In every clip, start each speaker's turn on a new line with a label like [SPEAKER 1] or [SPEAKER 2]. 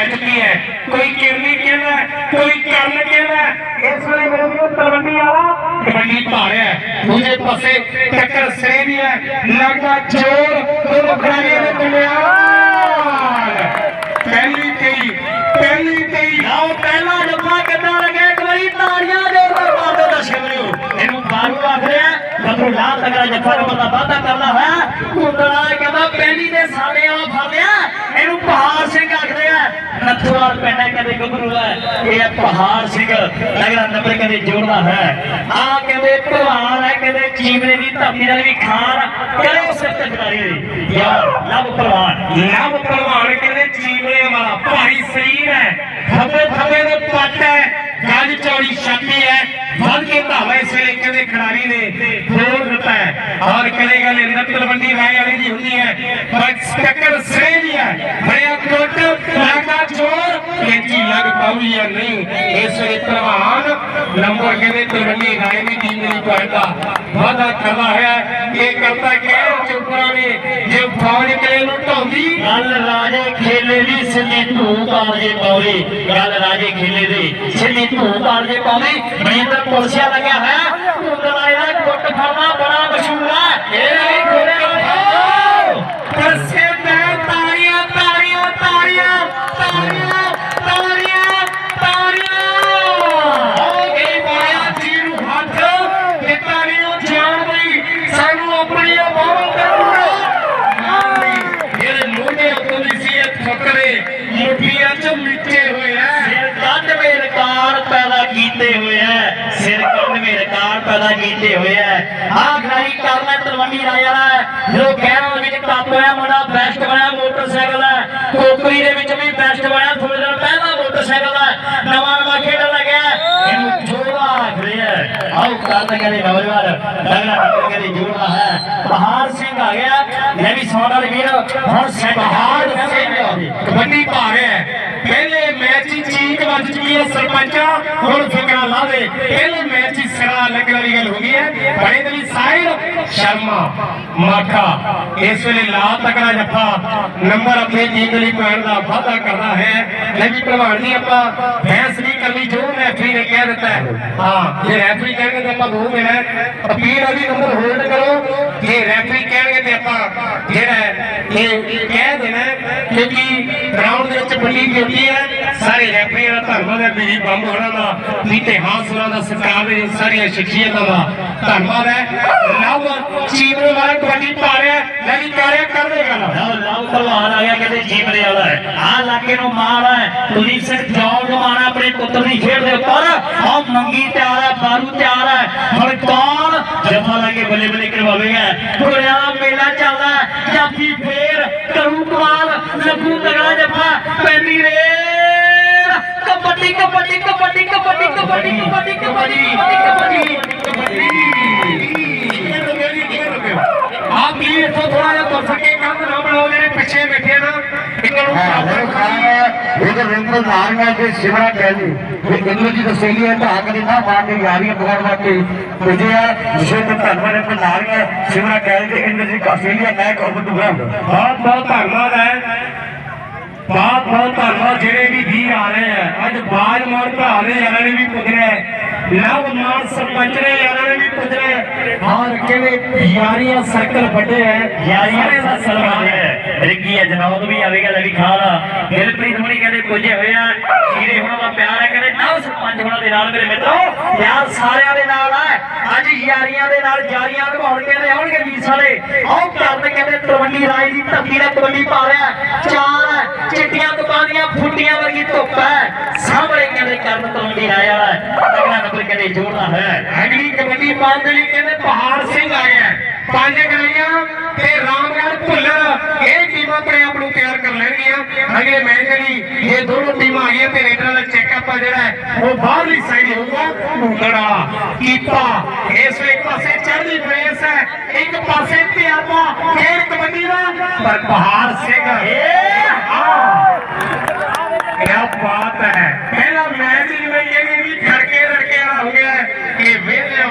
[SPEAKER 1] ਲੈ ਚੁੱਕੀ ਹੈ ਕੋਈ ਕਿਰਨੀ ਕਹਿੰਦਾ ਕੋਈ ਕਰਨ ਕਹਿੰਦਾ ਇਸ ਵੇਲੇ ਮੇਰੇ ਵੀਰੋ ਤਲਵੰਡੀ ਵਾਲਾ ਕਬੱਡੀ ਪਾ ਰਿਹਾ ਹੈ ਦੂਜੇ ਪਾਸੇ ਟੱਕਰ ਸਰੇ ਦੀ ਹੈ ਲੱਗਦਾ ਜੋਰ ਦੋਨੋਂ ਖਿਡਾਰੀਆਂ ਦੇ ਦਰਮਿਆਨ ਪਹਿਲੀ ਤੇਈ ਪਹਿਲੀ ਤੇਈ
[SPEAKER 2] ਆਓ ਪਹਿਲਾ ਜੱਫਾ ਕਿੱਦਾਂ ਲੱਗੇ ਇੱਕ ਵਾਰੀ ਤਾੜੀਆਂ ਦੇ ਉੱਪਰ ਮਾਰ ਦਿਓ ਦਰਸ਼ਕ ਵੀਰੋ ਇਹਨੂੰ ਬਾਰੂ ਆਖ ਰਿਹਾ ਬੱਬੂ ਲਾਲ ਤਗੜਾ ਜੱਫਾ ਬੰਦਾ ਵਾਅਦਾ ਕਰਦਾ ਹੋਇਆ। ਕੁੰਦਲਾ ਕਹਿੰਦਾ ਪਹਿਲੀ ਦੇ ਸਾਲੇ ਵਾਲਾ ਫੜ ਇਹਨੂੰ ਪਹਾੜ ਸਿੰਘ ਆਖਦੇ ਆ। ਨੱਥੂਵਾਲ ਪਿੰਡ ਹੈ ਕਦੇ ਗੱਭਰੂ ਹੈ। ਇਹ ਹੈ ਪਹਾੜ ਸਿੰਘ। ਤਗੜਾ ਨੰਬਰ ਕਦੇ ਜੋੜਦਾ ਹੈ। ਆ ਕਹਿੰਦੇ ਭਲਵਾਨ ਹੈ, ਕਹਿੰਦੇ ਚੀਮਰੇ ਦੀ ਧਰਤੀ ਨਾਲ ਵੀ ਖਾਨ ਕਰੇ ਸਿਰ ਤੇ ਖਿਡਾਰੀ ਦੀ ਯਾਰ, ਲਵ ਭਲਵਾਨ
[SPEAKER 1] ਨਵ ਪਹਿਲਵਾਨ ਕਹਿੰਦੇ ਚੀਮਲੇ ਵਾਲਾ ਭਾਰੀ ਸਰੀਰ ਹੈ। ਥੱਬੇ ਗੱਜ ਚੌੜੀ ਛਾਤੀ ਹੈ। ਵੱਧ ਕੇ ਧਾਵਾ ਇਸ ਵੇਲੇ ਕਹਿੰਦੇ ਖਿਡਾਰੀ ਨੇ ਬੋਲ ਦਿੱਤਾ ਹੈ। ਔਰ ਕਹਿੰਦੇ ਗੱਲ ਅੰਦਰ ਤਲਵੰਡੀ ਰਾਏ ਵਾਲੀ ਦੀ ਹੁੰਦੀ ਹੈ। ਪਰ ਟੱਕਰ ਸਰੇ ਦੀ ਹੈ। ਬੜਿਆ ਕੋਟ ਲਾਗਾ ਚੋਰ ਕੈਂਚੀ ਲੱਗ ਪਾਉਈ ਜਾਂ ਨਹੀਂ, ਇਸ ਵੇਲੇ ਪਹਿਲਵਾਨ ਨੰਬਰ ਕਹਿੰਦੇ ਤਲਵੰਡੀ ਰਾਏ ਦੀ ਟੀਮ ਨਹੀਂ ਪਾਉਂਦਾ ਵਾਦਾ ਕਰਦਾ ਹੈ। ਇਹ ਕਰਤਾ ਕਿ ਚੋਪੜਾ ਨੇ ਜੇ ਫੌਜ ਕਲੇ ਨੂੰ ਢਾਉਂਦੀ,
[SPEAKER 2] ਗੱਲ ਸਿੱਧੀ ਧੂਕ ਆਣ ਜੇ ਪਾਵੇ ਗੱਲ ਰਾਜੇ ਖੇਲੇ ਦੇ। ਸਿੱਧੀ ਧੂਕ ਆਣ ਜੇ ਪਾਵੇ ਬ੍ਰਿੰਦਰ ਪੁਲਸਿਆ ਲੱਗਿਆ ਹੈ ਧੂਕ ਲਾਇਦਾ ਕੁੱਟ ਫਰਮਾ ਬੜਾ ਕਰਨਾ ਤਲਵੰਡੀ ਵਾਲਾ ਜੋ ਕਹਿਣ ਦੇ ਵਿੱਚ ਟੱਪ ਹੋਇਆ ਮੁੰਡਾ ਬੈਸਟ ਬਣਿਆ ਮੋਟਰਸਾਈਕਲ ਹੈ। ਕੋਕਰੀ ਦੇ ਵਿੱਚ ਵੀ ਬੈਸਟ ਬਣਿਆ। ਥੋੜੇ ਦਿਨ ਪਹਿਲਾਂ ਮੋਟਰਸਾਈਕਲ ਹੈ। ਨਵਾਂ ਨਵਾਂ ਖੇਡਣ ਲੱਗਿਆ ਇਹਨੂੰ ਜੋੜਾ ਆਖਦੇ ਹੈ। ਆਓ ਕਰਨ ਕਹਿੰਦੇ ਨੌਜਵਾਨ। ਲੱਗਣਾ ਟੱਕਰ ਕਹਿੰਦੇ ਜੋੜਾ ਹੈ। ਪਹਾੜ ਸਿੰਘ ਆ ਗਿਆ। ਲੈ ਵੀ ਸੌਣ ਵਾਲੇ ਵੀਰ, ਹੁਣ ਸੈਟ
[SPEAKER 1] ਪਹਾੜ ਸਿੰਘ ਕਬੱਡੀ ਪਾ ਰਿਹਾ ਚੀਕ ਵੱਜ ਚੁੱਕੀ ਹੈ ਸਰਪੰਚਾ ਹੁਣ ਫਿਕਰਾ ਲਾ ਦੇ ਪਹਿਲੇ ਮੈਚ ਹੀ ਸਿਰਾ ਲੱਗਣ ਵਾਲੀ ਗੱਲ ਹੋ ਗਈ ਹੈ। ਬੜੇ ਦਿਲੀ ਸਾਹਿਲ ਸ਼ਰਮਾ ਮਾਠਾ ਇਸ ਵੇਲੇ ਲਾ ਤਕੜਾ ਜੱਫਾ ਨੰਬਰ ਆਪਣੇ ਟੀਮ ਲਈ ਪੈਣ ਦਾ ਵਾਅਦਾ ਕਰਦਾ ਹੈ। ਲੈ ਵੀ ਪ੍ਰਵਾਨ ਜੀ ਆਪਾਂ ਬਹਿਸ ਨਹੀਂ ਕਰਨੀ ਜੋ ਰੈਫਰੀ ਨੇ ਕਹਿ ਦਿੱਤਾ ਹੈ। ਹਾਂ ਜੇ ਰੈਫਰੀ ਕਹਿਣਗੇ ਤਾਂ ਆਪਾਂ ਦੋ ਦੇਣਾ ਹੈ। ਅਪੀਲ ਅਭੀ ਨੰਬਰ ਹੋਲਡ ਕਰੋ। ਜੇ ਰੈਫਰੀ ਕਹਿਣਗੇ ਤੇ ਆਪਾਂ ਜਿਹੜਾ ਹੈ, ਇਹ ਕਹਿ ਦੇਣਾ ਹੈ, ਕਿਉਂਕਿ ਗਰਾਊਂਡ ਦੇ ਵਿੱਚ ਵੱਡੀ ਡਿਊਟੀ ਹੈ। ਸਾਰੇ ਰੈਫਰੀਆਂ ਦਾ ਧੰਨਵਾਦ ਹੈ ਬੀਜੀ ਬੰਬ ਹੋਣਾ ਦਾ ਨੀਤੇ ਹਾਸਲਾ ਦਾ ਸਰਕਾਰ ਦੇ ਸਾਰੀਆਂ ਸ਼ਖਸੀਅਤਾਂ ਦਾ ਧੰਨਵਾਦ ਹੈ। ਲਵ ਚੀਮਰੇ ਵਾਲਾ ਕਬੱਡੀ ਪਾ ਰਿਹਾ ਲੈ ਵੀ ਕਾਰਿਆ ਕਰ ਦੇਗਾ ਨਾ
[SPEAKER 2] ਲਓ ਭਲਵਾਨ ਆ ਗਿਆ ਕਹਿੰਦੇ ਜੀਵਰੇ ਵਾਲਾ ਹੈ। ਆਹ ਇਲਾਕੇ ਨੂੰ ਮਾਣ ਹੈ। ਤੁਸੀਂ ਸਿਰ ਜੌਬ ਲਵਾਣਾ ਆਪਣੇ ਪੁੱਤਰ ਦੀ ਖੇਡ ਦੇ ਉੱਪਰ ਆਹ ਮੰਗੀ ਤਿਆਰ ਹੈ, ਬਾਰੂ ਤਿਆਰ ਹੈ। ਹੁਣ ਕੌਣ ਜਫਾ ਲਾ ਕੇ ਬੱਲੇ ਬੱਲੇ ਕਰਵਾਵੇਗਾ ਗੁਰਿਆ ਮੇਲਾ ਚੱਲਦਾ ਜਾਫੀ ਫੇਰ ਕਰੂ ਕਮਾਲ ਲੱਗੂ ਤਗੜਾ ਜਫਾ, ਪੈਂਦੀ ਰੇਡ ਕਬੱਡੀ ਕਬੱਡੀ ਕਬੱਡੀ ਕਬੱਡੀ ਕਬੱਡੀ ਕਬੱਡੀ ਕਬੱਡੀ ਕਬੱਡੀ ਕਬੱਡੀ।
[SPEAKER 1] ਆਪ ਵੀ ਇੱਥੋਂ ਥੋੜਾ ਜਿਹਾ ਤੁਰ ਸਕੇ ਕੰਮ ਨਾ ਬਣਾਓ ਮੇਰੇ ਪਿੱਛੇ ਬੈਠੇ ਨਾ ਇਹਨਾਂ ਨੂੰ
[SPEAKER 3] ਪ੍ਰੋਪਰ ਖਾਣਾ ਇਹ ਰਵਿੰਦਰ ਨਾਰਾਇਣ ਜੀ ਸਿਮਰਾ ਕਹਿਲੀ ਇਹ ਗੱਲੋ ਜੀ ਦਸੇਲੀ ਹੈ ਤਾਂ ਕਦੇ ਨਾ ਮਾਰ ਕੇ ਯਾਰੀਆਂ ਬਗੜ ਵਾਕੇ ਮੁਝੇ ਹੈ ਵਿਸ਼ੇ ਤੇ ਧੰਨਵਾਦ ਹੈ ਨਾਰਾਇਣ ਸਿਮਰਾ ਕਹਿਲੀ ਦੇ ਇੰਦਰ ਜੀ ਕਾਸੇਲੀਆ ਮੈਂ ਕਹੂੰ ਤੁਹਾਨੂੰ
[SPEAKER 1] ਬਹੁਤ ਬਹੁਤ ਧੰਨਵਾਦ ਹੈ। ਬਹੁਤ ਬਹੁਤ ਧੰਨਵਾਦ, ਜਿਹੜੇ ਵੀ ਵੀਰ ਆ ਰਹੇ ਹੈ ਅੱਜ ਬਾਜ ਮਾਰ ਭਰਾ ਦੇ ਯਾਰਾਂ ਨੇ ਵੀ ਪੁੱਜਣਾ ਹੈ ਲਵ ਮਾਨ ਸਰਪੰਚ ਨੇ ਯਾਰਾਂ ਨੇ ਵੀ ਪੁੱਜਣਾ ਹੈ। ਕਹਿੰਦੇ ਯਾਰੀਆਂ ਸਰਕਲ ਵੱਡੇ ਹੈ
[SPEAKER 2] ਯਾਰੀਆਂ ਦਾ ਸਲਮਾਨ ਹੈ। ਰਿੱਕੀ ਜਨੌਦ ਵੀ ਆਵੇਗਾ ਲੈ ਵੀ ਖਾਲਾ ਦਿਲਪ੍ਰੀਤ ਹੁਣੀ ਕਹਿੰਦੇ ਪੁੱਜੇ ਹੋਏ ਆ। ਸ਼ੀਰੇ ਹੁਣਾਂ ਦਾ ਪਿਆਰ ਹੈ ਕਹਿੰਦੇ ਨਵ ਸਰਪੰਚ ਹੁਣਾਂ ਦੇ ਨਾਲ ਮੇਰੇ ਮਿੱਤਰੋ। ਪਿਆਰ ਸਾਰਿਆਂ ਦੇ ਨਾਲ ਹੈ। ਅੱਜ ਯਾਰੀਆਂ ਦੇ ਨਾਲ ਯਾਰੀਆਂ ਨਿਭਾਉਣ ਕਹਿੰਦੇ ਆਉਣਗੇ ਵੀਰ ਸਾਰੇ ਆਓ ਕਰਨ ਕਹਿੰਦੇ ਤਲਵੰਡੀ ਰਾਜ ਦੀ ਧਰਤੀ ਦਾ ਕਬੱਡੀ ਪਾ ਰਿਹਾ ਚਾਰ ਚਿੱਟੀਆਂ ਕਪਾਦੀਆਂ ਫੁੱਟੀਆਂ ਵਰਗੀ ਧੁੱਪ ਹੈ। ਸਾਹਮਣੇ ਕਹਿੰਦੇ ਕਰਨ ਤਲਵੰਡੀ ਰਾਜ ਵਾਲਾ ਹੈ। ਅਗਲਾ ਨੰਬਰ ਕਹਿੰਦੇ ਜੋੜਨਾ ਹੈ
[SPEAKER 1] ਅਗਲੀ ਕਬੱਡੀ ਪਾਉਣ ਦੇ ਲਈ ਕਹਿੰਦੇ ਪਹਾੜ ਸਿੰਘ ਆਏ ਹੈ ਪੰਜ ਗਲੀਆਂ ਤੇ ਰਾਮਗੜ੍ਹ ਭੁੱਲਰ ਇਹ ਟੀਮਾਂ ਆਪਣੇ ਆਪ ਨੂੰ ਤਿਆਰ ਕਰ ਲੈਣਗੀਆਂ ਅਗਲੇ ਮੈਚ ਲਈ ਇਹ ਦੋਨੋਂ ਟੀਮਾਂ ਆਈਆਂ ਤੇ ਰੇਡਰਾਂ ਦਾ ਚੈੱਕਅਪ ਆ ਜਿਹੜਾ ਹੈ ਉਹ ਬਾਹਰਲੀ ਸਾਈਡ ਹੋਊਗਾ ਢੂੰਗੜਾ ਕੀਪਾ ਇਸ ਵੇ ਇੱਕ ਪਾਸੇ ਚੜ੍ਹਦੀ ਪ੍ਰੇਸ ਹੈ ਇੱਕ ਪਾਸੇ ਪਿਆਪਾ ਖੇਡ ਕਬੱਡੀ ਦਾ ਪਰ ਪਹਾੜ ਸਿੰਘ ਇਹ ਆ ਕਿਆ ਬਾਤ ਹੈ ਪਹਿਲਾ ਮੈਚ ਜਿਵੇਂ ਕਹਿੰਦੇ ਵੀ ਖੜਕੇ ਰੜਕੇ ਵਾਲਾ ਹੋ ਗਿਆ ਹੈ ਕਿ ਵੇਲੇ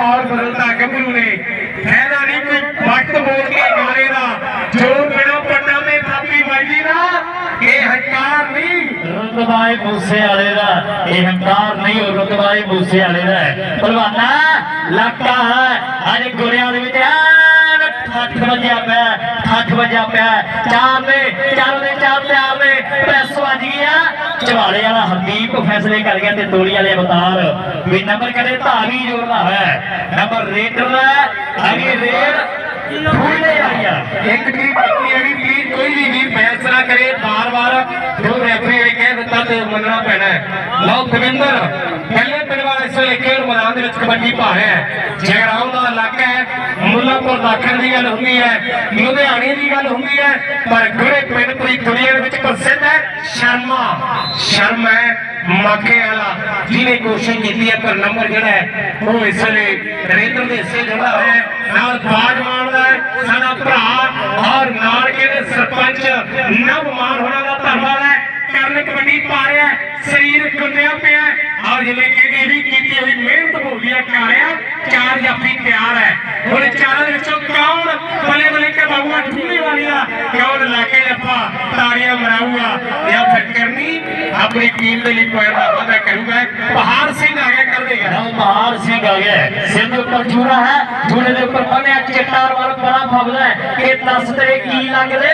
[SPEAKER 1] ਵੇਲੇ ਥੌਰ ਬਦਲਦਾ ਗੱਭਰੂ ਨੇ? ਫਾਇਦਾ ਨਹੀਂ ਕੋਈ ਵਕਤ ਬੋਲ ਕੇ ਗਾਣੇ ਦਾ। ਜੋ ਬਿਨਾ ਪੱਟਾਂ ਦੇ ਥਾਪੀ ਵੱਜਦੀ ਨਾ, ਇਹ ਹੰਕਾਰ ਨਹੀਂ।
[SPEAKER 2] ਰਤਬਾ ਹੈ ਮੂਸੇ ਵਾਲੇ ਦਾ, ਇਹ ਹੰਕਾਰ ਨਹੀਂ, ਉਹ ਰਤਬਾ ਮੂਸੇ ਵਾਲੇ ਦਾ ਹੈ। ਭਲਵਾਨਾ ਲੱਕਾ ਹੈ ਅੱਜ ਗੁਰਿਆਂ ਦੇ ਵਿੱਚ ਐਨ ਠੱਠ ਵਜਿਆ ਪਿਆ ਠੱਠ ਵਜਿਆ ਪਿਆ, ਚਾਰ ਨੇ ਚਾਰੋਂ ਦੇ ਚਾਰ ਤਿਆਰ ਨੇ ਪ੍ਰੈਸ ਵੱਜ ਗਈ ਚਵਾਲੇ ਵਾਲਾ ਹਰਦੀਪ ਫੈਸਲੇ ਕਰ ਗਿਆ ਤੇ ਤੋਲੀ ਵਾਲੇ ਅਵਤਾਰ। ਵੀ ਨੰਬਰ ਕਦੇ ਧਾਰੀ ਜੋੜਦਾ ਹੈ। ਨੰਬਰ ਰੇਟਰ ਦਾ ਅਗੇ ਰੇਡ। ਫੁੱਲੇ ਆਈ
[SPEAKER 1] ਇੱਕ ਟੀਮ ਪੱਕੀ ਹੈਗੀ ਪਲੀਜ਼ ਕੋਈ ਵੀ ਵੀਰ ਬਹਿਸ ਕਰੇ, ਬਾਰ-ਬਾਰ ਜੋ ਰੈਫਰੀ ਨੇ ਕਹਿ ਦਿੱਤਾ ਤੇ ਮੰਨਣਾ ਪੈਣਾ ਲਓ ਦਵਿੰਦਰ, ਪਹਿਲੇ ਪਿੰਡ ਵਾਲੇ ਇਸ ਵੇਲੇ ਖੇਡ ਮੈਦਾਨ ਦੇ ਵਿੱਚ ਕਬੱਡੀ ਪਾ ਰਿਹਾ ਹੈ। ਜਗਰਾਉਂ ਦਾ ਇਲਾਕਾ ਮੁੱਲਾਪੁਰ ਦਾਖਲ ਦੀ ਗੱਲ ਹੁੰਦੀ ਹੈ, ਲੁਧਿਆਣੇ ਦੀ ਗੱਲ ਹੁੰਦੀ ਹੈ, ਪਰ ਗੁਰੇ ਪਿੰਡ ਪੂਰੀ ਦੁਨੀਆ ਦੇ ਵਿੱਚ ਪ੍ਰਸਿੱਧ ਹੈ, ਸ਼ਰਮਾ। ਸ਼ਰਮ ਮਾਕੇ ਵਾਲਾ, ਜਿਹਨੇ ਕੋਸ਼ਿਸ਼ ਕੀਤੀ ਹੈ, ਪਰ ਨੰਬਰ ਜਿਹੜਾ ਹੈ, ਉਹ ਇਸ ਵੇਲੇ ਰੇਦਰ ਦੇ ਹਿੱਸੇ ਜਿਹੜਾ ਹੋਇਆ ਨਾਲ ਬਾਜ ਮਾਰਦਾ ਸਾਡਾ ਭਰਾ, ਔਰ ਨਾਲ ਕਿਹਦੇ ਸਰਪੰਚ ਨਵ ਹੋਣਾ ਦਾ ਧੰਨਵਾਦ ਹੈ, ਕਰਨ ਕਬੱਡੀ ਪਾ ਰਿਹਾ ਸਰੀਰ ਗੁੰਨਿਆ ਪਿਆ ਔਰ ਜਿਵੇਂ ਕਿ ਵੀ ਕੀਤੀ ਹੋਈ ਮਿਹਨਤ ਬੋਲੀਆ ਕਾਰਿਆ, ਚਾਰ ਜਾਫੀ ਤਿਆਰ ਹੈ। ਹੁਣ ਚਾਰਾਂ ਵਿੱਚੋਂ ਕੌਣ? ਬੱਲੇ ਬੱਲੇ ਕਰਵਾਊਗਾ ਠੂਲੇ ਵਾਲੀਆ। ਕੌਣ ਲਾਗੇ ਲੱਪਾ ਤਾੜੀਆਂ ਮਰਾਊਗਾ? ਜਾਂ ਫਿਰ ਆਪਣੀ ਟੀਮ ਦੇ ਲਈ ਪੁਆਇੰਟ ਦਾ ਵਾਅਦਾ ਕਰੂਗਾ। ਪਹਾੜ ਸਿੰਘ ਆ ਗਿਆ ਕਰ ਦੇਗਾ
[SPEAKER 2] ਨਵ ਮਹਾਰ ਸਿੰਘ ਆ ਗਿਆ ਸਿਰ ਦੇ ਉੱਪਰ ਚੂੜਾ ਹੈ। ਝੂਲੇ ਦੇ ਉੱਪਰ ਬੰਨਿਆ। ਚਿੱਟਾ ਰਵਾਲ ਬੜਾ ਫਬਦਾ ਹੈ। ਇਹ ਦੱਸ ਤੇਰੇ ਕੀ ਲੱਗਦੇ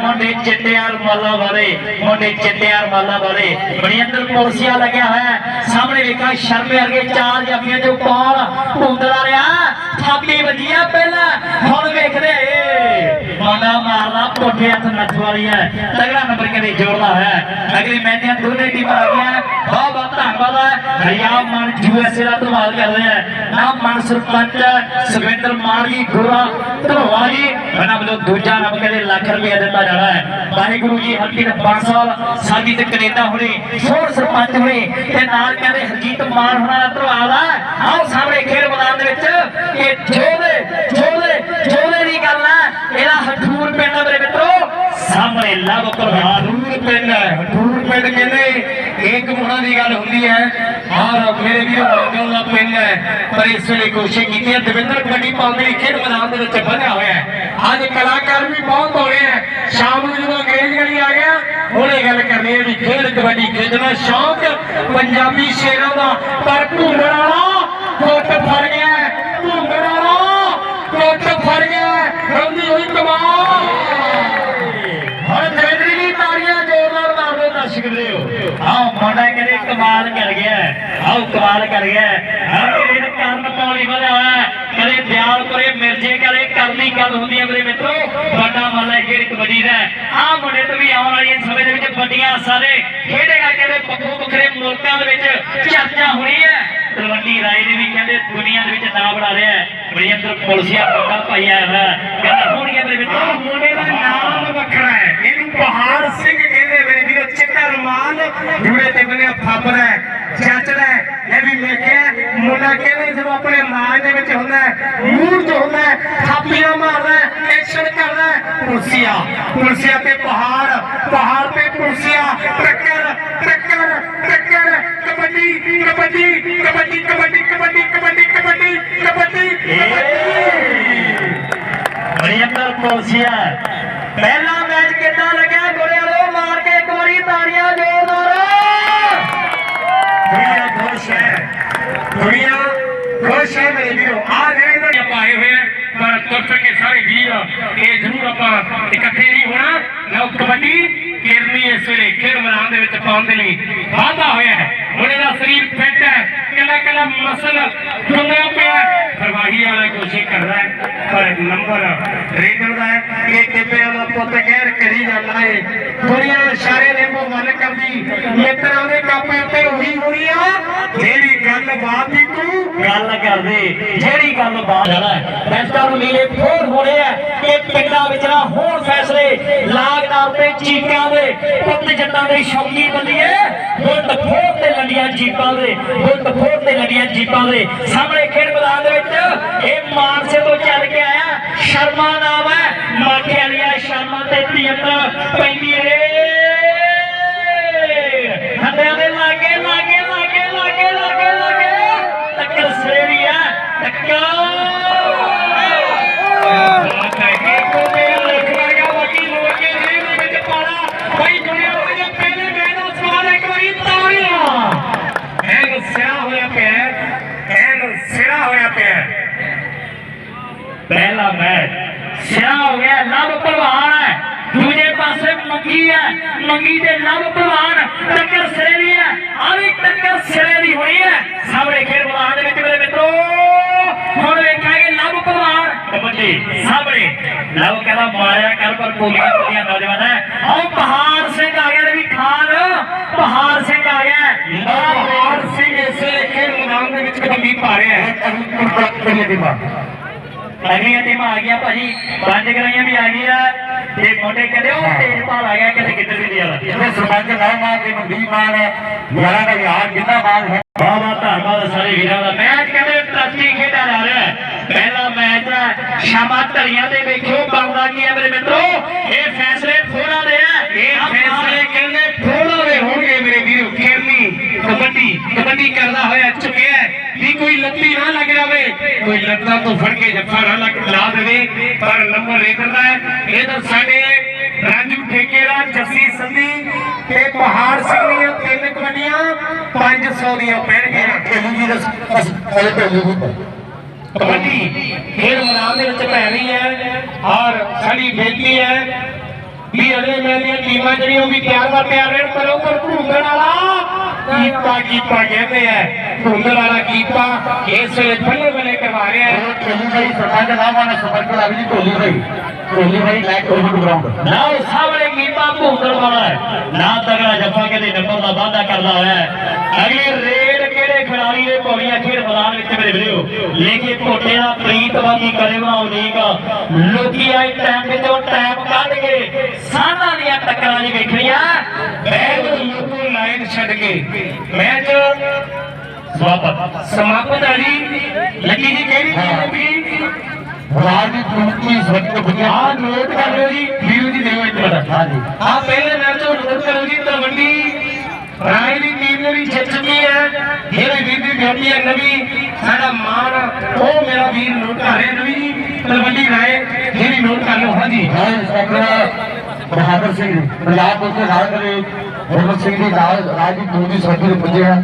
[SPEAKER 2] ਮੁੰਡੇ ਚਿੱਟਿਆਰ ਮਾਲਾ ਵਾਲੇ ਮੁੰਡੇ ਚਿੱਟਿਆਰ ਮਾਲਾ ਵਾਲੇ ਬੜੀ ਅੰਦਰ ਪੁਲਸੀਆ ਲੱਗਿਆ ਹੋਇਆ ਹੈ। ਸਾਹਮਣੇ ਵੇਖਾ, ਸ਼ਰਮੇ ਵਰਗੇ ਚਾਰ ਜਾਫੀਆਂ ਚੋਂ ਕੌਣ ਭੁੰਦਲਾ ਰਿਹਾ। ਥਾਪੀ ਵੱਜੀ ਪਹਿਲਾਂ। ਹੁਣ ਵੇਖਦੇ ਮਾਨਾ ਮਾਰਦਾ ਹੱਥ ਨੱਥ ਵਾਲੀ ਹੈ। ਤਗੜਾ ਨੰਬਰ ਕਦੇ ਜੋੜਦਾ ਹੈ। ਅਗਲੀ ਮੈਚ ਦੀਆਂ ਦੋਨੇ ਟੀਮਾਂ ਆ ਗਈਆਂ। ਬਹੁਤ ਬਹੁਤ ਧੰਨਵਾਦ ਹੈ। ਹਰਿਆਮ ਮਨ ਯੂਐਸਏ ਦਾ ਧੰਨਵਾਦ ਕਰਦੇ ਆ ਨਾਮ ਮਨ ਸਰਪੰਚ ਸੁਖਵਿੰਦਰ ਮਾਨ ਜੀ ਗੁਰਾ ਧਰਵਾ ਜੀ। ਉਹਨਾਂ ਵੱਲੋਂ ਦੂਜਾ ਨੰਬਰ ਕਦੇ ਲੱਖ ਰੁਪਏ ਦਿੱਤਾ ਜਾਣਾ ਹੈ। ਵਾਹਿਗੁਰੂ ਜੀ ਹਲਕੀ ਦੇ ਸਾਡੀ ਤੇ ਕੈਨੇਡਾ ਹੁਣੇ ਸੋਹਣ ਸਰਪੰਚ ਹੁਣੇ, ਤੇ ਨਾਲ ਕਹਿੰਦੇ ਹਰਜੀਤ ਮਾਨ ਹੋਣਾ ਦਾ ਧੰਨਵਾਦ ਹੈ। ਆਓ ਸਾਹਮਣੇ ਖੇਡ ਮੈਦਾਨ ਦੇ ਵਿੱਚ ਕਿ ਜੋਦੇ ਜੋਦੇ ਜੋਦੇ ਦੀ ਗੱਲ ਹੈ ਇਹਦਾ ਹਠੂਰ ਪਿੰਡ ਆ ਮੇਰੇ ਮਿੱਤਰੋ ਸਾਹਮਣੇ ਲਵ ਪ੍ਰਧਾਨ
[SPEAKER 1] ਪਿੰਡ ਹੈ ਪਿੰਡ ਕਹਿੰਦੇ, ਇੱਕ ਮੁਹਣਾ ਦੀ ਗੱਲ ਹੁੰਦੀ ਹੈ। ਔਰ ਮੇਰੇ ਵੀਰੋ ਮੌਜੂਦ ਦਾ ਪਿੰਡ ਹੈ, ਪਰ ਇਸ ਵੇਲੇ ਕੋਸ਼ਿਸ਼ ਕੀਤੀ ਹੈ, ਦਵਿੰਦਰ ਕਬੱਡੀ ਪਾਉਂਦੇ ਖੇਡ ਮੈਦਾਨ ਦੇ ਵਿੱਚ ਬਣਿਆ ਹੋਇਆ ਹੈ। ਅੱਜ ਕਲਾਕਾਰ ਵੀ ਬਹੁਤ ਹੋ ਰਹੇ ਹੈ। ਸ਼ਾਮ ਨੂੰ ਜਦੋਂ ਅੰਗਰੇਜ਼ ਗਲੀ ਆ ਗਿਆ, ਉਹਨੇ ਗੱਲ ਕਰਨੀ ਹੈ ਵੀ ਖੇਡ ਕਬੱਡੀ ਖੇਡਣਾ ਸ਼ੌਕ ਪੰਜਾਬੀ ਸ਼ੇਰਾਂ ਦਾ, ਪਰ ਭੂੰਗੜ ਵਾਲਾ ਕੁੱਟ ਫੜ ਗਿਆ ਹੈ। ਭੂੰਗੜ ਵਾਲਾ ਕੁੱਟ ਫੜ ਗਿਆ ਹੈ। ਰੰਦੀ ਹੋਈ ਕਮਾਲ
[SPEAKER 2] ਹੁਣ ਜੈਦਰੀ ਦੀ ਤਾੜੀਆਂ ਜ਼ੋਰਦਾਰ ਮਾਰ ਦਿਓ ਦਰਸ਼ਕ ਵੀਰੋ ਆਓ ਮੁੰਡਾ ਕਹਿੰਦੇ ਕਮਾਲ ਕਰ ਗਿਆ ਆਓ ਕਮਾਲ ਕਰ ਗਿਆ ਹੈ। ਕਰਨ ਪੌਲੀ ਵਧਿਆ ਕਦੇ ਦਿਆਲਪੁਰੇ ਮਿਰਜੇ ਕਰੇ, ਕਰਨੀ ਗੱਲ ਹੁੰਦੀ ਹੈ ਮੇਰੇ ਮਿੱਤਰੋ। ਵੱਡਾ ਮੱਲਾ ਖੇਡ ਕਬੱਡੀ ਦਾ ਆਹ ਮੁੰਡੇ ਤੋਂ ਵੀ ਆਉਣ ਵਾਲੀ ਸਮੇਂ ਦੇ ਵਿੱਚ ਵੱਡੀਆਂ ਸਾਰੇ ਖੇਡੇਗਾ ਕਹਿੰਦੇ ਵੱਖੋ ਵੱਖਰੇ ਮੁਲਕਾਂ ਦੇ ਵਿੱਚ ਚਰਚਾ ਹੋਣੀ ਹੈ। ਤਲਵੰਡੀ ਰਾਏ ਨੇ ਵੀ ਕਹਿੰਦੇ ਦੁਨੀਆ ਦੇ ਵਿੱਚ ਨਾਂ ਬਣਾ ਰਿਹਾ ਹੈ। ਬੜੀ ਅੰਦਰ ਪੁਲਸੀਆ ਪੱਕਾ ਪਾਈ ਆਇਆ ਹੋਇਆ ਕਹਿੰਦਾ ਹੋਣਗੇ ਮੇਰੇ ਮਿੱਤਰੋ।
[SPEAKER 1] ਮੁੰਡੇ ਦਾ ਨਾਮ ਵੱਖਰਾ ਹੈ। ਇਹਨੂੰ ਪਹਾੜ ਸਿੰਘ ਕਹਿੰਦੇ ਮੇਰੇ ਵੀਰੋ ਚਿੱਟਾ ਰੁਮਾਲ ਜੂੜੇ ਤੇ ਬੰਨਿਆ ਫੱਬਦਾ ਹੈ ਜੱਚਦਾ ਹੈ ਇਹ ਵੀ ਵੇਖਿਆ ਮੁੰਡਾ ਕਹਿੰਦੇ ਜਦੋਂ ਆਪਣੇ ਮਾਜ ਦੇ ਵਿੱਚ ਹੁੰਦਾ ਹੈ ਮੂਡ ਚ ਹੁੰਦਾ ਹੈ ਥਾਪੀਆਂ ਮਾਰਦਾ ਹੈ ਐਕਸ਼ਨ ਕਰਦਾ ਹੈ ਕੁਰਸੀਆਂ ਕੁਰਸੀਆਂ ਤੇ ਪਹਾੜ ਪਹਾੜ ਤੇ ਕੁਰਸੀਆਂ ਟੱਕਰ ਟੱਕਰ ਟੱਕਰ ਕਬੱਡੀ ਕਬੱਡੀ ਕਬੱਡੀ ਕਬੱਡੀ ਕਬੱਡੀ ਕਬੱਡੀ ਕਬੱਡੀ ਕਬੱਡੀ
[SPEAKER 2] ਬੜੀ ਅੰਦਰ ਪੁਲਸੀਆ ਪਹਿਲਾ ਮੈਚ ਕਿੱਦਾਂ ਲੱਗਿਆ ਗੋਲੇ ਵਾਲੋ ਮਾਰ ਕੇ ਇੱਕ ਵਾਰੀ ਤਾੜੀਆਂ ਜ਼ੋਰਦਾਰ
[SPEAKER 1] ਦੁਨੀਆ ਖੁਸ਼ ਹੈ ਦੁਨੀਆ ਖੁਸ਼ ਹੈ ਮੇਰੇ ਵੀਰੋ ਆ ਜਿਹੜੇ ਤਾਂ ਪਾਏ ਹੋਏ ਆ, ਪਰ ਤੁਰ ਕੇ ਸਾਰੇ ਵੀਰ ਇਹ ਜ਼ਰੂਰ ਆਪਾਂ ਇਕੱਠੇ ਨਹੀਂ ਹੋਣਾ। ਲਓ ਕਬੱਡੀ, ਕਿਰਨੀ ਇਸ ਵੇਲੇ ਖੇਡ ਮੈਦਾਨ ਦੇ ਵਿੱਚ ਪਾਉਣ ਦੇ ਲਈ ਵਾਧਾ ਹੋਇਆ ਹੈ। ਉਹਨੇ ਦਾ ਸਰੀਰ ਫਿੱਟ ਹੈ। ਕੱਲਾ ਕੱਲਾ ਮਸਲ ਗੁੰਨਿਆ ਪਿਆ ਹੈ। ਵਾਲਾ ਕੋਸ਼ਿਸ਼ ਕਰਦਾ ਪਰ ਨੰਬਰ ਰੇਡਰ ਦਾ ਇਹ ਕਿਤੇ ਵਾਲਾ ਪੁੱਤ ਕਹਿਰ ਕਰੀ ਜਾਂਦਾ ਹੈ ਦੁਨੀਆ ਇਸ਼ਾਰੇ ਦੇ ਮੂੰਹ ਵੱਲ ਕਰਦੀ, ਮਿੱਤਰਾਂ ਦੇ ਕਾਪੇ ਉੱਤੇ ਉਹੀ ਹੋਣੀ ਆ ਜਿਹੜੀ ਗੱਲ ਬਾਤ ਦੀ ਤੂੰ
[SPEAKER 2] ਗੱਲ ਕਰਦੇ, ਜਿਹੜੀ ਗੱਲ ਬਾਤ ਹੈ। ਬੈਸਟਾਂ ਨੂੰ ਲੀਲੇ ਫੋਰ ਹੋਣੇ ਆ। ਕਿ ਪਿੰਡਾਂ ਵਿੱਚ ਨਾ ਹੋਣ ਫੈਸਲੇ ਲਾਗਦਾਰ ਤੇ ਚੀਕਾਂ ਦੇ ਪੁੱਤ ਜੱਟਾਂ ਦੇ ਸ਼ੌਕੀ ਬੰਦੀਏ ਗੁੱਟ ਫੋਰ ਲੰਡੀਆਂ ਜੀਪਾਂ ਦੇ ਗੁੱਟ ਫੋਰ ਤੇ ਲੰਡੀਆਂ ਜੀਪਾਂ ਦੇ। ਸਾਹਮਣੇ ਖੇਡ ਮੈਦਾਨ ਦੇ ਵਿੱਚ ਇਹ ਮਾਨਸੇ ਤੋਂ ਚੱਲ ਕੇ ਆਇਆ। ਸ਼ਰਮਾ ਨਾਮ ਹੈ। ਮਾਠੇ ਵਾਲੀਆ ਸ਼ਰਮਾ ਤੇ ਤੀਤ ਪੈਂਦੀ ਰੇ ਹੱਡਿਆਂ ਦੇ ਲਾਗੇ ਲਾਗੇ ਲਾਗੇ ਲਾਗੇ ਲਾਗੇ ਲਾਗੇ। ਟੱਕਰ ਸੇਰੀ ਟੱਕਰ
[SPEAKER 1] ਬਾਤ ਹੈ ਕਿ ਕੋਨੇ ਲਿਖ ਵਰਗਾ ਬਾਕੀ ਲੋਕ ਕੇ ਜੇਬ ਦੇ ਵਿੱਚ ਪਾਣਾ ਭਾਈ ਦੁਨੀਆ ਦੇ ਪਹਿਲੇ ਮੈਚ ਦਾ ਸਵਾਲ ਹੈ
[SPEAKER 2] ਪਹਿਲਾ ਮੈਚ ਸਿਆ ਹੋ ਗਿਆ ਲਵ ਭਲਵਾਨ ਹੈ ਦੂਜੇ ਪਾਸੇ ਮੰਗੀ ਹੈ ਲਵ ਭਲਵਾਨ, ਟੱਕਰ ਸਿਰੇ ਦੀ ਹੈ ਆ ਵੀ ਟੱਕਰ ਸਿਰੇ ਦੀ ਹੋਈ ਹੈ। ਸਾਹਮਣੇ ਖੇਡ ਮੈਦਾਨ ਦੇ ਵਿੱਚ ਮੇਰੇ ਮਿੱਤਰੋ, ਹੁਣ ਵੇਖਾਂਗੇ ਲਵ ਭਲਵਾਨ। ਕਬੱਡੀ, ਸਾਹਮਣੇ। ਲਵ ਕਹਿੰਦਾ ਮਾਰਿਆ ਕਰ, ਪਰ ਪੋਲੀਆਂ ਪੋਲੀਆਂ ਨੌਜਵਾਨ ਹੈ। ਆਓ ਪਹਾੜ ਸਿੰਘ ਆ ਗਿਆ ਵੀ ਖਾਨ। ਪਹਾੜ ਸਿੰਘ ਆ ਗਿਆ।
[SPEAKER 1] ਲਵਪਾਲ ਸਿੰਘ ਇਸ ਖੇਡ ਮੈਦਾਨ ਦੇ ਵਿੱਚ ਕਬੱਡੀ ਪਾ ਰਿਹਾ ਹੈ।
[SPEAKER 2] ਅਗਲੀਆਂ ਟੀਮਾਂ ਆ ਗਈਆਂ ਭਾਜੀ। ਪੰਜ ਗਰਾਈਆਂ ਵੀ ਆ ਗਈਆਂ। ਤੇ ਮੋਟੇ ਕਹਿੰਦੇ ਉਹ ਤੇਜਪਾਲ ਆ ਗਿਆ ਕਿਤੇ ਕਿੱਧਰ ਵੀ ਨਹੀਂ ਆਲਾ
[SPEAKER 3] ਜਿਹੜੇ ਸਰਪੰਚ ਨਾਮ ਮਾਂ ਦੀ ਮਨਦੀਪ ਮਾਨ ਹੈ ਯਾਰਾਂ ਦਾ ਯਾਰ ਜਿੰਨਾ ਮਾਨ ਹੈ।
[SPEAKER 2] ਬਾਬਾ ਧੰਨਵਾਦ ਸਾਰੇ ਵੀਰਾਂ ਦਾ। ਮੈਚ ਕਹਿੰਦੇ ਟਰੱਸਟੀ ਖੇਡਿਆ ਜਾ ਰਿਹਾ ਹੈ। ਪਹਿਲਾ ਮੈਚ ਹੈ ਸ਼ਾਮਾ ਧਰੀਆਂ ਤੇ ਵੇਖਿਓ ਬਣਦਾ ਕੀ ਹੈ ਮੇਰੇ ਮਿੱਤਰੋ? ਇਹ ਫੈਸਲੇ ਫੋੜਾ ਦੇ ਆ
[SPEAKER 1] ਇਹ ਫੈਸਲੇ ਕਹਿੰਦੇ ਫੋੜਾ ਦੇ ਹੋਣਗੇ ਮੇਰੇ ਵੀਰੋ। ਖੇਡਣੀ ਕਬੱਡੀ ਕਬੱਡੀ ਕਰਦਾ ਹੋਇਆ ਕੋਈ ਲੱਤੀ ਨਾ ਲੱਗ ਜਾਵੇ ਕੋਈ ਲੱਤਾਂ ਤੋਂ ਫੜ ਕੇ ਜੱਫਾ ਨਾ ਲਾ ਦੇਵੇ। ਪਰ ਨੰਬਰ ਰੇਕਰਦਾ ਹੈ ਇਹ ਤਾਂ ਸਾਡੇ ਰਾਜੂ ਠੇਕੇਦਾਰ ਜੱਸੀ ਸੰਧੀ ਤੇ ਪਹਾੜ ਸਿੰਘ ਦੀਆਂ ਤਿੰਨ ਕਬੱਡੀਆਂ 500 ਦੀਆਂ ਪੈਣਗੀਆਂ।
[SPEAKER 3] ਢਿੱਲੋਂ ਜੀ ਦਾ ਅਰੇ ਢਿੱਲੋਂ ਜੀ
[SPEAKER 1] ਕਬੱਡੀ ਖੇਡ ਮੈਦਾਨ ਦੇ ਵਿੱਚ ਪੈ ਰਹੀ ਹੈ ਔਰ ਸਾਡੀ ਬੇਨਤੀ ਹੈ। ਵੀ ਅਗਲੇ ਮੈਚ ਦੀਆਂ ਟੀਮਾਂ ਜਿਹੜੀਆਂ ਉਹ ਵੀ ਤਿਆਰ ਬਰ ਤਿਆਰ ਰਹਿਣ ਪਰ ਉੱਪਰ ਘੁੰਮਣ ਵਾਲਾ ਕੀਪਾ ਕੀਪਾ ਕਹਿੰਦੇ ਆ ਘੁੰਮਣ ਵਾਲਾ ਕੀਪਾ ਇਸ ਵੇਲੇ ਬੱਲੇ ਬੱਲੇ ਕਰਵਾ ਰਿਹਾ ਹੈ।
[SPEAKER 3] ਢਿੱਲੋਂ ਭਾਈ ਸਰਪੰਚ ਨਾਮ ਮਾਨ ਸਰਪੰਚ ਲੱਗ ਜੀ ਢੋਲੀ ਭਾਈ ਢੋਲੀ ਭਾਈ ਲੈ ਕੇ ਗਰਾਊਂਡ
[SPEAKER 2] ਨਾ ਉਹ ਸਾਹਮਣੇ ਕੀਪਾ ਭੂੰਦੜ ਵਾਲਾ ਹੈ। ਨਾ ਤਗੜਾ ਜੱਫਾ ਕਹਿੰਦੇ ਨੰਬਰ ਦਾ ਵਾਅਦਾ ਕਰਦਾ ਹੋਇਆ ਹੈ। ਅਗਲੀ ਕਿਹੜੇ ਖਿਡਾਰੀ ਦੇ ਪੌੜੀਆਂ ਖੇਡ ਮੈਦਾਨ ਵਿੱਚ ਮੇਰੇ ਵੀਰੋ ਲੇਕਿਨ ਕੋਟੇ ਦਾ ਪ੍ਰੀਤਵਾਦੀ ਕਰੇ ਬਣਾਉ ਲੀਗ ਲੋਕੀ ਆਏ ਟਾਈਮ ਵਿੱਚੋਂ ਟਾਈਮ ਕੱਢ ਕੇ ਸਾਨਾਂ ਦੀਆਂ ਟੱਕਰਾਂ ਜੀ ਵੇਖਣੀਆਂ।
[SPEAKER 1] ਬੈਗ ਲੋਕੋ ਲਾਈਨ ਛੱਡ ਕੇ ਮੈਚ
[SPEAKER 2] ਸਵਾਗਤ
[SPEAKER 1] ਸਮਾਪਤ ਹੈ ਜੀ। ਲੱਕੀ ਜੀ ਕਿਹੜੀ ਟੀਮ ਵੀ
[SPEAKER 3] ਰਾਜ ਦੀ ਸਵੱਛ ਬੁਝਿਆ
[SPEAKER 1] ਆਹ ਨੋਟ ਕਰ ਲਿਓ ਜੀ। ਵੀਰੂ ਜੀ ਦਿਓ ਇੱਕ ਮਿੰਟ।
[SPEAKER 3] ਹਾਂ ਜੀ
[SPEAKER 1] ਆ ਪਹਿਲੇ ਮੈਚ ਨੂੰ ਨੋਟ ਕਰੋ ਜੀ ਤਲਵੰਡੀ ਰਾਏ ਦੀ ਟੀਮ ਨੇ ਵੀ ਜਿੱਤ ਚੁੱਕੀ ਹੈ ਮੇਰੇ ਵੀਰ ਹੈ ਨਵੀ, ਸਾਡਾ ਮਾਣ, ਉਹ ਮੇਰਾ ਵੀਰ ਨੋਟ ਨਵੀ ਜੀ ਤਲਵੰਡੀ ਰਾਏ, ਜਿਹੜੀ ਨੋਟ ਕਰ ਲਓ, ਹਾਂਜੀ।
[SPEAKER 3] ਹਾਂ ਇੰਸਪੈਕਟਰ ਬਹਾਦਰ ਸਿੰਘ, ਪੰਜਾਬ ਪੁਲਿਸ ਦੇ ਨਾਲ ਕਰੇ ਸਿੰਘ ਜੀ ਰਾਜ ਦੀ ਪੂਰੀ ਸਵੱਛ ਪੁੱਜਿਆ